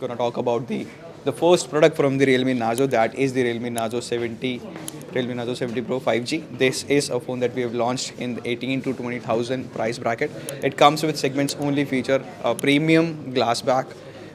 going to talk about the the first product from the Realme Narzo. That is the Realme Narzo 70, Realme Narzo 70 Pro 5G. This is a phone that we have launched in the 18 to 20,000 price bracket. It comes with segments only feature a premium glass back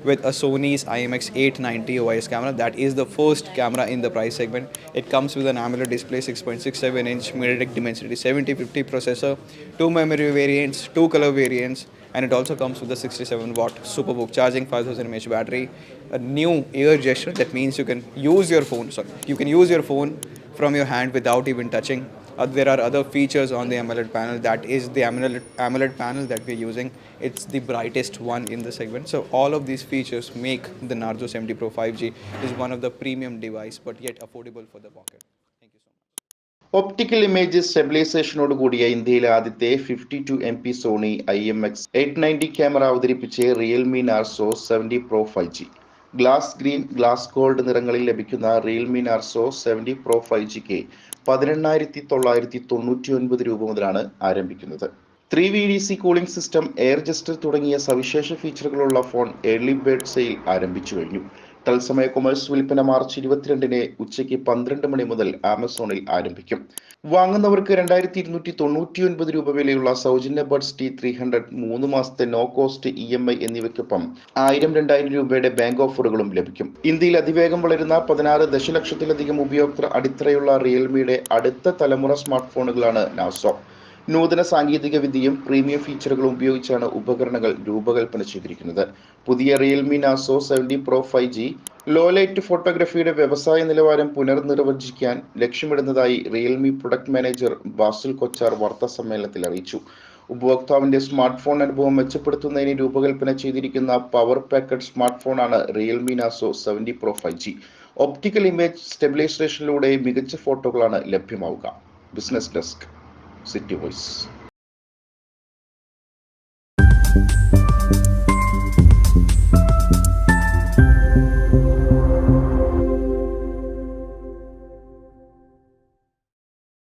with a Sony's IMX 890 OIS camera. That is the first camera in the price segment. It comes with an AMOLED display, 6.67 inch MediaTek Dimensity 7050 processor, two memory variants, two color variants, and it also comes with a 67 watt superbook charging 5000 mAh battery a new ear gesture that means you can use your phone sorry you can use your phone from your hand without even touching uh, there are other features on the AMOLED panel that is the AMOLED, AMOLED panel that we're using it's the brightest one in the segment so all of these features make the Narzo 70 Pro 5G is one of the premium device but yet affordable for the pocket optical image സ്റ്റെബിലൈസേഷനോട് കൂടിയ ഇന്ത്യയിലെ ആദ്യത്തെ fifty two M P Sony I M X eight ninety camera അവതരിപ്പിച്ച് Realme Narzo seventy pro five G glass green glass gold നിറങ്ങളിൽ ലഭിക്കുന്ന Realme Narzo seventy pro five K പതിനെണ്ണായിരത്തി തൊള്ളായിരത്തി തൊണ്ണൂറ്റി ഒൻപത് രൂപ മുതലാണ് ആരംഭിക്കുന്നത്. Three V D C cooling system air gesture തുടങ്ങിയ സവിശേഷ ഫീച്ചറുകളുള്ള ഫോൺ ഏർലി ബേർഡ് സെയിൽ ആരംഭിച്ചു കഴിഞ്ഞു. തത്സമയ കൊമേഴ്സ് വിൽപ്പന മാർച്ച് ഇരുപത്തിരണ്ടിന് ഉച്ചയ്ക്ക് പന്ത്രണ്ട് മണി മുതൽ ആമസോണിൽ ആരംഭിക്കും. വാങ്ങുന്നവർക്ക് രണ്ടായിരത്തി ഇരുന്നൂറ്റി തൊണ്ണൂറ്റി ഒൻപത് രൂപ വിലയുള്ള സൗജന്യ ബഡ്സ് ടി ത്രീ ഹൺഡ്രഡ് മൂന്ന് മാസത്തെ no cost E M I എന്നിവയ്ക്കൊപ്പം ആയിരം രണ്ടായിരം രൂപയുടെ ബാങ്ക് ഓഫറുകളും ലഭിക്കും. ഇന്ത്യയിൽ അതിവേഗം വളരുന്ന പതിനാറ് ദശലക്ഷത്തിലധികം ഉപയോക്തൃ അടിത്തറയുള്ള റിയൽമിയുടെ അടുത്ത തലമുറ സ്മാർട്ട് ഫോണുകളാണ് നാസോ നൂതന സാങ്കേതിക വിദ്യയും പ്രീമിയം ഫീച്ചറുകളും ഉപയോഗിച്ചാണ് ഉപകരണങ്ങൾ രൂപകൽപ്പന ചെയ്തിരിക്കുന്നത്. പുതിയ Realme Narzo seventy pro five G low light ഫോട്ടോഗ്രാഫിയുടെ വ്യവസായ നിലവാരം പുനർനിർവചിക്കാൻ ലക്ഷ്യമിടുന്നതായി Realme product manager Basul Kochhar വാർത്താ സമ്മേളനത്തിൽ അറിയിച്ചു. ഉപഭോക്താവിന്റെ സ്മാർട്ട് ഫോൺ അനുഭവം മെച്ചപ്പെടുത്തുന്നതിന് രൂപകൽപ്പന ചെയ്തിരിക്കുന്ന പവർ പാക്കഡ് സ്മാർട്ട് ഫോണാണ് Realme Narzo seventy pro five G optical image സ്റ്റെബിലൈസേഷനിലൂടെ മികച്ച ഫോട്ടോകളാണ് ലഭ്യമാവുക. Business desk city voice.